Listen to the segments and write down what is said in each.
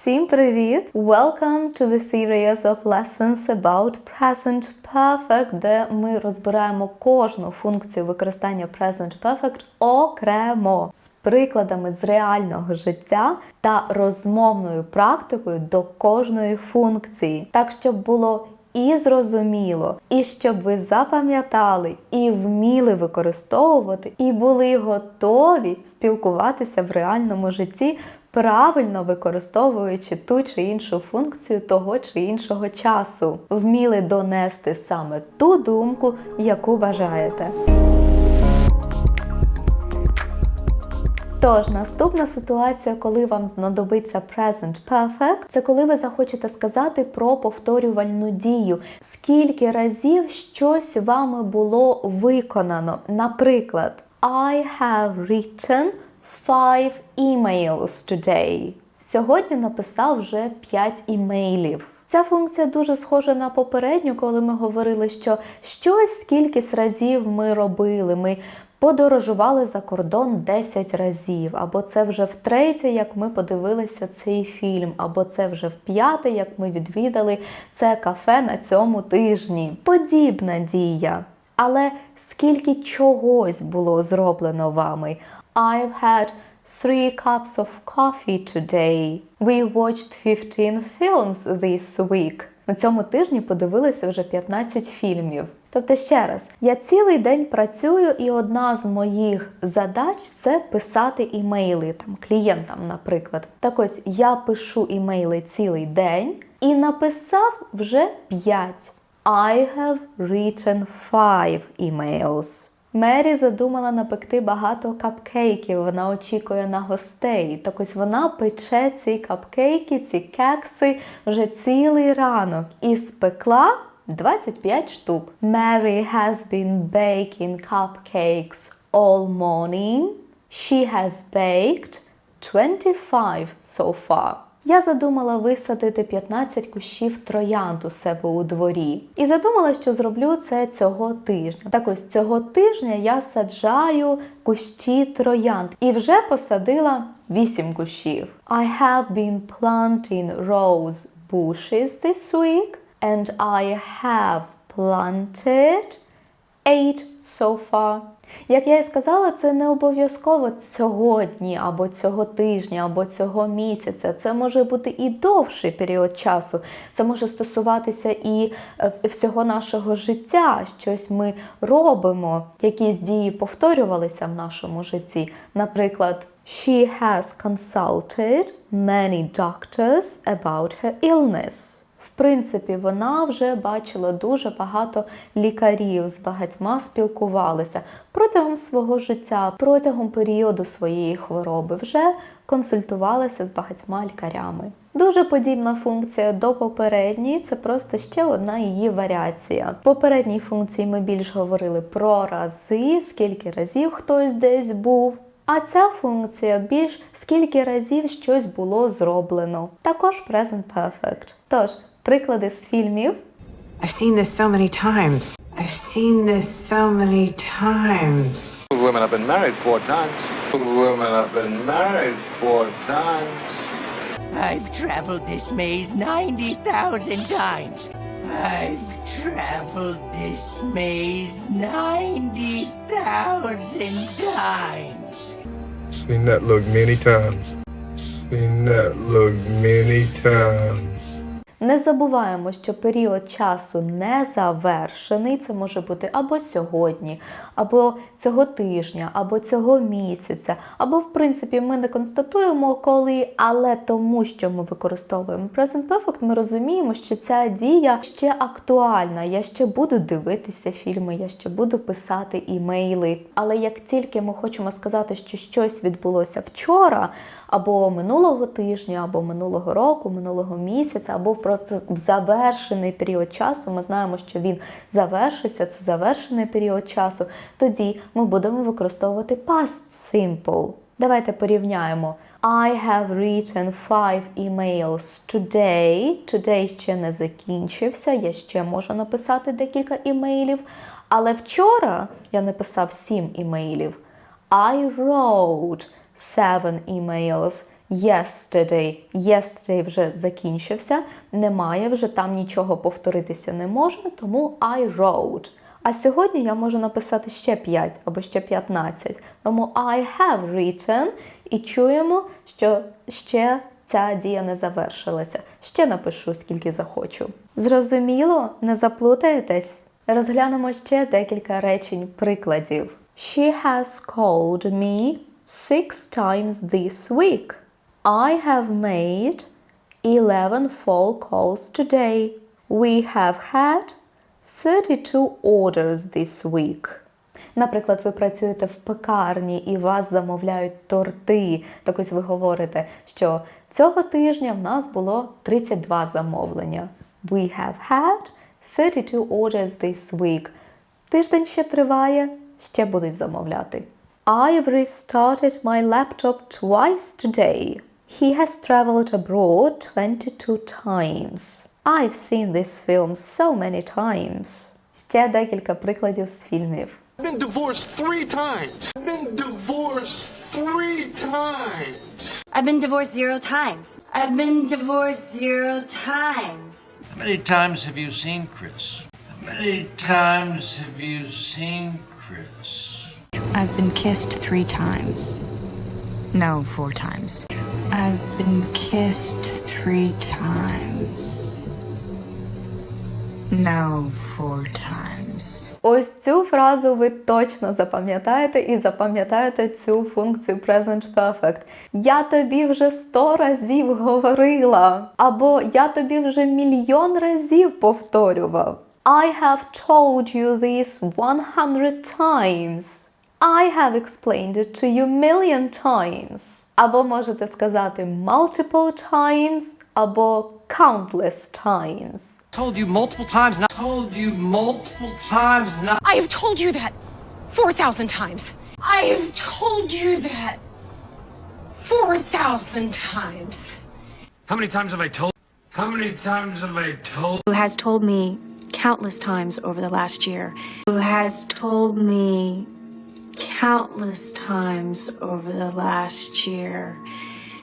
Всім привіт! Welcome to the series of lessons about present perfect, де ми розбираємо кожну функцію використання present perfect окремо з прикладами з реального життя та розмовною практикою до кожної функції, так щоб було і зрозуміло, і щоб ви запам'ятали і вміли використовувати, і були готові спілкуватися в реальному житті, правильно використовуючи ту чи іншу функцію того чи іншого часу, вміли донести саме ту думку, яку бажаєте. Тож, наступна ситуація, коли вам знадобиться present perfect, це коли ви захочете сказати про повторювальну дію. Скільки разів щось вами було виконано. Наприклад, I have written five emails today. Сьогодні написав вже 5 імейлів. Ця функція дуже схожа на попередню, коли ми говорили, що щось кількість разів ми робили. Ми подорожували за кордон 10 разів, або це вже втретє, як ми подивилися цей фільм, або це вже вп'яте, як ми відвідали це кафе на цьому тижні. Подібна дія. Але скільки чогось було зроблено вами? I've had three cups of coffee today. We watched 15 films this week. На цьому тижні подивилися вже 15 фільмів. Тобто, ще раз, я цілий день працюю, і одна з моїх задач це писати імейли там клієнтам, наприклад. Так ось я пишу імейли цілий день і написав вже 5. I have written five emails. Мері задумала напекти багато капкейків. Вона очікує на гостей. Так ось вона пече ці капкейки, ці кекси вже цілий ранок і спекла 25 штук. Mary has been baking cupcakes all morning. She has baked 25 so far. Я задумала висадити 15 кущів троянд у себе у дворі. І задумала, що зроблю це цього тижня. Так ось цього тижня я саджаю кущі троянд і вже посадила 8 кущів. I have been planting rose bushes this week and I have planted 8 so far. Як я і сказала, це не обов'язково сьогодні, або цього тижня, або цього місяця. Це може бути і довший період часу. Це може стосуватися і е, всього нашого життя. Щось ми робимо, якісь дії повторювалися в нашому житті. Наприклад, She has consulted many doctors about her illness. Принципі, вона вже бачила дуже багато лікарів, з багатьма спілкувалися протягом свого життя, протягом періоду своєї хвороби, вже консультувалася з багатьма лікарями. Дуже подібна функція до попередньої, це просто ще одна її варіація. В попередній функції ми більш говорили про рази, скільки разів хтось десь був. А ця функція більш скільки разів щось було зроблено. Також present perfect. Тож, приклади з фільмів. I've seen this so many times. I've seen this so many times. Women have been married four times. Women have been married four times. I've traveled this maze 90,000 times. I've traveled this maze 90,000 times. Seen that look many times. Seen that look many times. Не забуваємо, що період часу не завершений. Це може бути або сьогодні, або цього тижня, або цього місяця, або, в принципі, ми не констатуємо коли, але тому, що ми використовуємо Present Perfect, ми розуміємо, що ця дія ще актуальна. Я ще буду дивитися фільми, я ще буду писати імейли. Але як тільки ми хочемо сказати, що щось відбулося вчора, або минулого тижня, або минулого року, минулого місяця, або просто в завершений період часу. Ми знаємо, що він завершився, це завершений період часу. Тоді ми будемо використовувати past simple. Давайте порівняємо. I have written five emails today. Today ще не закінчився. Я ще можу написати декілька імейлів. Але вчора я написав сім імейлів. I wrote seven emails yesterday. Yesterday вже закінчився, немає вже там нічого повторитися не може, тому I wrote. А сьогодні я можу написати ще 5 або ще 15. Тому I have written і чуємо, що ще ця дія не завершилася. Ще напишу, скільки захочу. Зрозуміло, не заплутаєтесь? Розглянемо ще декілька речень прикладів. She has called me six times this week. I have made 11 phone calls today. We have had 32 orders this week. Наприклад, ви працюєте в пекарні і вас замовляють торти. Так ось ви говорите, що цього тижня в нас було 32 замовлення. We have had 32 orders this week. Тиждень ще триває, ще будуть замовляти. I've restarted my laptop twice today. He has traveled abroad 22 times. I've seen this film so many times. Ще декілька прикладів з фільмів. I've been divorced three times. I've been divorced three times. I've been divorced zero times. I've been divorced zero times. How many times have you seen Chris? How many times have you seen Chris? I've been kissed three times. No, four times. I've been kissed three times. No, four times. Ось цю фразу ви точно запам'ятаєте і запам'ятаєте цю функцію Present Perfect. Я тобі вже сто разів говорила. Або я тобі вже мільйон разів повторював. I have told you this 100 times. I have explained it to you million times. Або можете сказати multiple times, або countless times. told you multiple times not Told you multiple times not. I have told you that 4,000 times. I have told you that 4,000 times. How many times have I told? How many times have I told? Who has told me countless times over the last year. Who has told me countless times over the last year.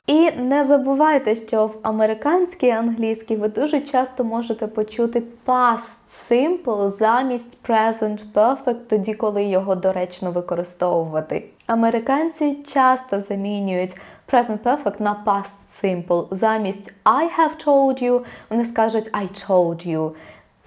І не забувайте, що в американській англійській ви дуже часто можете почути past simple замість present perfect, тоді, коли його доречно використовувати. Американці часто замінюють present perfect на past simple. Замість I have told you, вони скажуть I told you.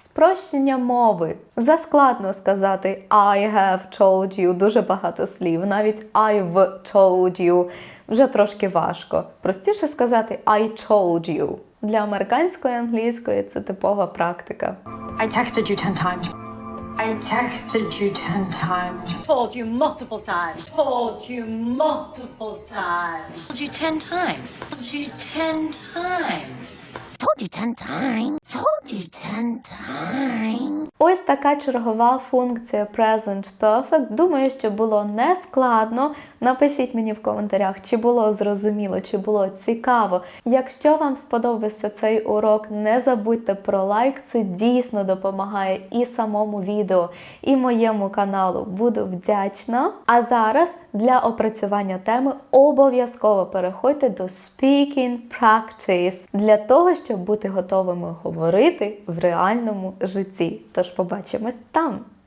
Спрощення мови. Заскладно сказати I have told you, дуже багато слів. Навіть I've told you вже трошки важко. Простіше сказати I told you. Для американської англійської це типова практика. I texted you 10 times. I texted you 10 times. Told you multiple times. Told you multiple times. Told you ten times. Told you ten times. Told you ten times. Told you ten times. Ось така чергова функція Present Perfect. Думаю, що було не складно. Напишіть мені в коментарях, чи було зрозуміло, чи було цікаво. Якщо вам сподобався цей урок, не забудьте про лайк. Це дійсно допомагає і самому відео, і моєму каналу. Буду вдячна. А зараз для опрацювання теми обов'язково переходьте до Speaking Practice для того, щоб бути готовими говорити в реальному житті. Тож побачимось там.